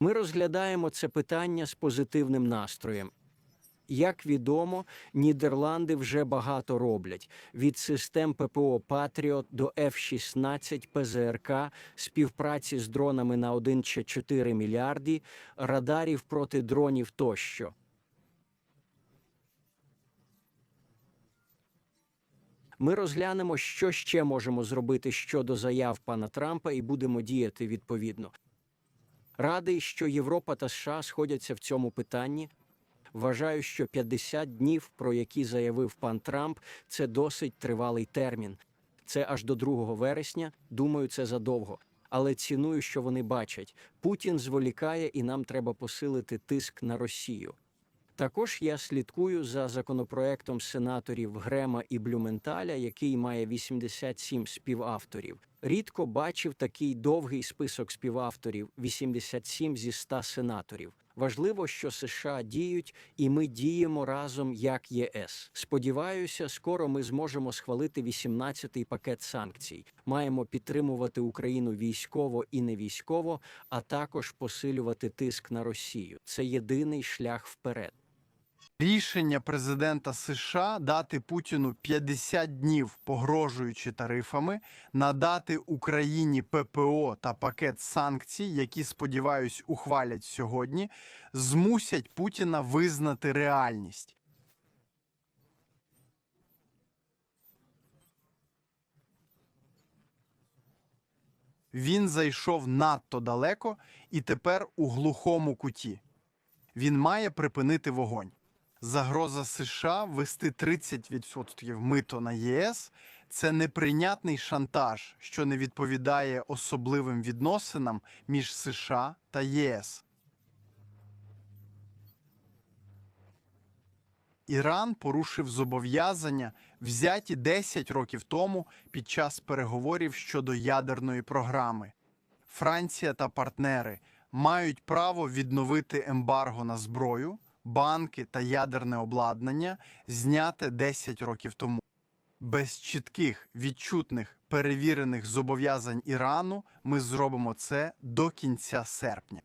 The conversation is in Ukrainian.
Ми розглядаємо це питання з позитивним настроєм. Як відомо, Нідерланди вже багато роблять від систем ППО Патріот до F-16 ПЗРК, співпраці з дронами на 1,4 мільярді, радарів проти дронів тощо. Ми розглянемо, що ще можемо зробити щодо заяв пана Трампа, і будемо діяти відповідно. Радий, що Європа та США сходяться в цьому питанні. Вважаю, що 50 днів, про які заявив пан Трамп, це досить тривалий термін. Це аж до 2 вересня. Думаю, це задовго. Але ціную, що вони бачать. Путін зволікає, і нам треба посилити тиск на Росію. Також я слідкую за законопроектом сенаторів Грема і Блюменталя, який має 87 співавторів. Рідко бачив такий довгий список співавторів 87 зі 100 сенаторів. Важливо, що США діють, і ми діємо разом як ЄС. Сподіваюся, скоро ми зможемо схвалити 18-й пакет санкцій. Маємо підтримувати Україну військово і не військово, а також посилювати тиск на Росію. Це єдиний шлях вперед. Рішення президента США дати Путіну 50 днів, погрожуючи тарифами, надати Україні ППО та пакет санкцій, які, сподіваюсь, ухвалять сьогодні, змусять Путіна визнати реальність. Він зайшов надто далеко і тепер у глухому куті. Він має припинити вогонь. Загроза США ввести 30% мито на ЄС це неприйнятний шантаж, що не відповідає особливим відносинам між США та ЄС. Іран порушив зобов'язання, взяті 10 років тому під час переговорів щодо ядерної програми. Франція та партнери мають право відновити ембарго на зброю, банки та ядерне обладнання, зняте 10 років тому. Без чітких, відчутних, перевірених зобов'язань Ірану ми зробимо це до кінця серпня.